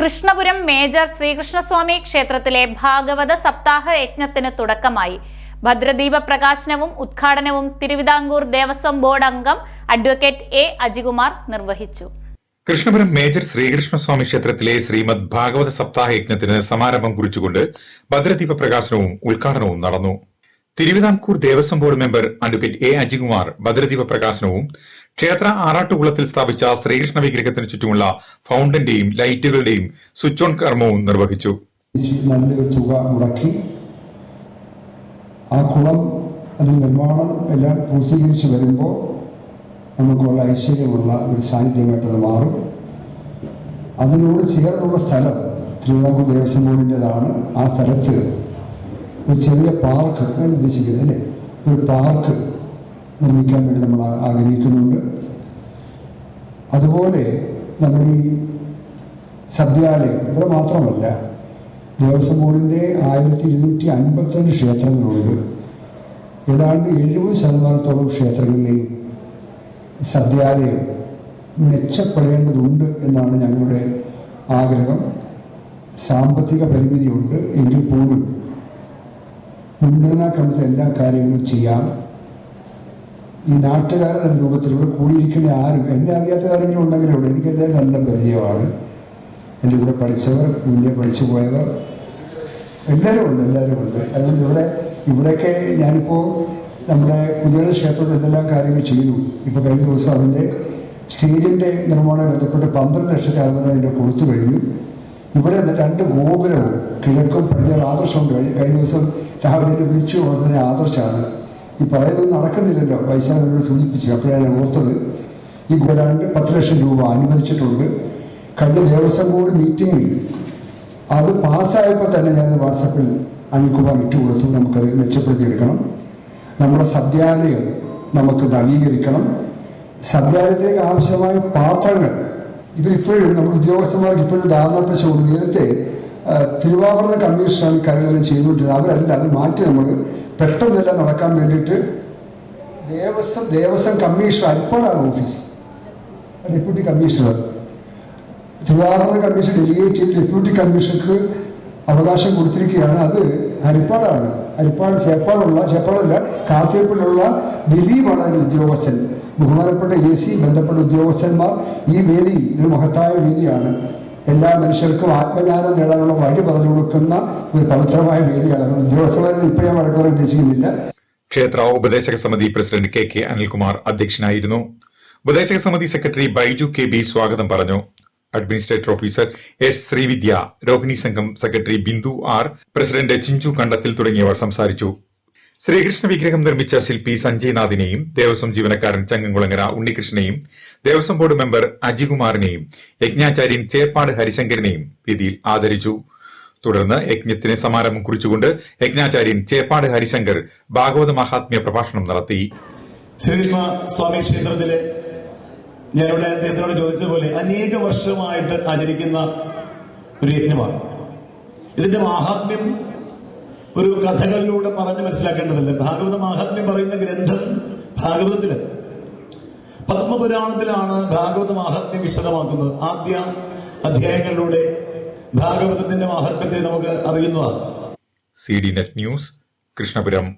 Krishnapuram major Sreekrishnaswamy ക്ഷേത്രത്തിലെ ഭാഗവത സപ്താഹ യജ്ഞത്തിന് തുടക്കമായി. ഭദ്രദീപ പ്രകാശനവും ഉദ്ഘാടനവും തിരുവിതാംകൂർ ദേവസ്വം ബോർഡ് അംഗം അഡ്വക്കേറ്റ് എ അജികുമാർ നിർവഹിച്ചു. കൃഷ്ണപുരം മേജർ ശ്രീകൃഷ്ണസ്വാമി ക്ഷേത്രത്തിലെ ശ്രീമദ് ഭാഗവത സപ്താഹ യജ്ഞത്തിന് സമാരംഭം കുറിച്ചുകൊണ്ട് ഭദ്രദീപ പ്രകാശനവും ഉദ്ഘാടനവും നടന്നു. Thiruvithamkoor Devaswom board member advocate A Ajikumar ഭദ്രദീപ പ്രകാശനവും ക്ഷേത്ര ആറാട്ടുകുളത്തിൽ സ്ഥാപിച്ച ശ്രീകൃഷ്ണ വിഗ്രഹത്തിന് ചുറ്റുമുള്ള ഫൗണ്ടന്റെയും ലൈറ്റുകളുടെയും സ്വിച്ച് ഓൺ കർമ്മവും നിർവഹിച്ചു. നല്ലൊരു തുക മുടക്കി. ആ കുളം അതിന് നിർമ്മാണം എല്ലാം പൂർത്തീകരിച്ച് വരുമ്പോൾ നമുക്കുള്ള ഐശ്വര്യമുള്ള ഒരു സാന്നിധ്യമായിട്ട് അത് മാറും. അതിനോട് ചേർന്നുള്ള സ്ഥലം തിരുവിതാംകൂർ ദേവസ്വം ബോർഡിന്റെതാണ് ആ സ്ഥലത്ത് ഒരു ചെറിയ പാർക്ക് ഞാൻ ഉദ്ദേശിക്കുന്നത് അല്ലേ? ഒരു പാർക്ക് നിർമ്മിക്കാൻ വേണ്ടി നമ്മൾ ആഗ്രഹിക്കുന്നുണ്ട്. അതുപോലെ നമ്മുടെ ഈ സദ്യാലയം ഇവിടെ മാത്രമല്ല ദേവസ്വം ബോർഡിന്റെ ആയിരത്തി ഇരുന്നൂറ്റി അൻപത്തിരണ്ട് ക്ഷേത്രങ്ങളുണ്ട്. ഏതാണ്ട് എഴുപത് ശതമാനത്തോളം ക്ഷേത്രങ്ങളിലെയും സദ്യാലയം മെച്ചപ്പെടേണ്ടതുണ്ട് എന്നാണ് ഞങ്ങളുടെ ആഗ്രഹം. സാമ്പത്തിക പരിമിതിയുണ്ട്. എങ്കിൽ പോലും മുൻഗണനാക്രമത്തിൽ എല്ലാ കാര്യങ്ങളും ചെയ്യാം. ഈ നാട്ടുകാരുടെ രൂപത്തിലൂടെ കൂടിയിരിക്കുന്ന ആരും എന്നെ അറിയാത്ത കാര്യങ്ങളും ഉണ്ടെങ്കിലും ഇവിടെ എനിക്ക് എന്തായാലും നല്ല പരിചയമാണ്. എന്റെ കൂടെ പഠിച്ചവർ മുന്നേ പഠിച്ചു പോയവർ. എല്ലാവരും ഉണ്ട് എല്ലാവരും ഉണ്ട്. അതുകൊണ്ട് ഇവിടെ ഇവിടെയൊക്കെ ഞാനിപ്പോൾ നമ്മുടെ കുതിരയുടെ ക്ഷേത്രത്തിൽ എന്തെല്ലാം കാര്യങ്ങൾ ചെയ്തു. ഇപ്പോൾ കഴിഞ്ഞ ദിവസം അതിന്റെ സ്റ്റേജിന്റെ നിർമ്മാണം ബന്ധപ്പെട്ട് പന്ത്രണ്ട് ലക്ഷത്തി അറുപതിനായിരം കൊടുത്തു കഴിഞ്ഞു. ഇവിടെ രണ്ട് ഗോപുരവും കിഴക്കും പടിഞ്ഞാറ് ആദർശമുണ്ട് കഴിഞ്ഞ കഴിഞ്ഞ ദിവസം രാവിലെ വിളിച്ചു ഉണർന്നത് ആദർശമാണ്. ഈ പറയുന്നത് നടക്കുന്നില്ലല്ലോ. പൈസ എന്നോട് സൂചിപ്പിച്ചു. അപ്പോഴാണ് ഞാൻ ഓർത്തത്. ഈ ഗോരാണ്ട് പത്ത് ലക്ഷം രൂപ അനുവദിച്ചിട്ടുണ്ട്. കഴിഞ്ഞ ദേവസ്വം ബോർഡ് മീറ്റിംഗിൽ അത് പാസ്സായപ്പോൾ തന്നെ ഞാൻ വാട്സപ്പിൽ അനിൽകുമാർ ഇട്ട് കൊടുത്തു. നമുക്കത് മെച്ചപ്പെടുത്തിയെടുക്കണം. നമ്മുടെ സദ്യാലയം നമുക്ക് നവീകരിക്കണം. സദ്യാലയത്തിലേക്ക് ആവശ്യമായ പാത്രങ്ങൾ. ഇവരിപ്പോഴും നമ്മുടെ ഉദ്യോഗസ്ഥന്മാർക്ക് ഇപ്പോഴും ധാരണപ്പശമുണ്ട് നേരത്തെ തിരുവാഭരണ കമ്മീഷനാണ് കാര്യങ്ങളെല്ലാം ചെയ്തുകൊണ്ടിരുന്നത് അവരല്ല അത് മാറ്റി നമ്മൾ പെട്ടെന്നെല്ലാം നടക്കാൻ വേണ്ടിയിട്ട് ദേവസ്വം ദേവസ്വം കമ്മീഷണർ അരിപ്പാടാണ് ഓഫീസ്. Deputy commissioner. തിരുവാഭരണ കമ്മീഷൻ ഡെലിഗേറ്റ് ചെയ്ത് ഡെപ്യൂട്ടി കമ്മീഷണർക്ക് അവകാശം കൊടുത്തിരിക്കുകയാണ്. അത് ഹരിപ്പാടാണ്. ഹരിപ്പാട് ചേപ്പാടുള്ള ചേപ്പാടല്ല കാത്തിയപ്പിലുള്ള ദിലീപാണ് അതിന് ഉദ്യോഗസ്ഥൻ. ബഹുമാനപ്പെട്ട എ സി ബന്ധപ്പെട്ട ഉദ്യോഗസ്ഥന്മാർ ഈ വേദി ഒരു മഹത്തായ വേദിയാണ്. എല്ലാ മനുഷ്യർക്കും ആത്മജ്ഞാനം നേടാനുള്ള വഴി പറഞ്ഞു കൊടുക്കുന്ന ഒരു പവിത്രമായ വേദിയാണ്. അതുകൊണ്ട് ഇപ്പൊ ഞാൻ വഴക്ക് ഉദ്ദേശിക്കുന്നില്ല ക്ഷേത്ര ഉപദേശക സമിതി പ്രസിഡന്റ് കെ കെ അനിൽകുമാർ അധ്യക്ഷനായിരുന്നു. ഉപദേശക സമിതി സെക്രട്ടറി ബൈജു കെ ബി സ്വാഗതം പറഞ്ഞു. Administrator officer S Sreevidya Rohini സംഘം secretary Bindu R president Chinchu Kandathil തുടങ്ങിയവർ സംസാരിച്ചു. ശ്രീകൃഷ്ണ വിഗ്രഹം നിർമ്മിച്ച ശില്പി സഞ്ജയ്നാഥിനെയും ദേവസ്വം ജീവനക്കാരൻ ചങ്ങംകുളങ്ങര ഉണ്ണികൃഷ്ണനെയും ദേവസ്വം ബോർഡ് മെമ്പർ അജികുമാറിനെയും യജ്ഞാചാര്യൻ ചേപ്പാട് ഹരിശങ്കരനെയും വിധിയിൽ ആദരിച്ചു. തുടർന്ന് യജ്ഞത്തിന് സമാരംഭം കുറിച്ചുകൊണ്ട് യജ്ഞാചാര്യൻ ചേപ്പാട് ഹരിശങ്കർ ഭാഗവത മഹാത്മ്യ പ്രഭാഷണം നടത്തി. സ്വാമി ക്ഷേത്രത്തിലെ ഞാനിവിടെ അദ്ദേഹത്തിനോട് ചോദിച്ചതുപോലെ അനേക വർഷമായിട്ട് ആചരിക്കുന്ന ഒരു യജ്ഞമാണ്. ഇതിന്റെ മാഹാത്മ്യം ഒരു കഥകളിലൂടെ പറഞ്ഞ് മനസ്സിലാക്കേണ്ടതല്ല? ഭാഗവത മാഹാത്മ്യം പറയുന്ന ഗ്രന്ഥം ഭാഗവതത്തിൽ. പത്മപുരാണത്തിലാണ് ഭാഗവത മാഹാത്മ്യം വിശദമാക്കുന്നത്. ആദ്യ അധ്യായങ്ങളിലൂടെ ഭാഗവതത്തിന്റെ മാഹാത്മ്യത്തെ നമുക്ക് അറിയുന്നതാണ്. C D net news Krishnapuram.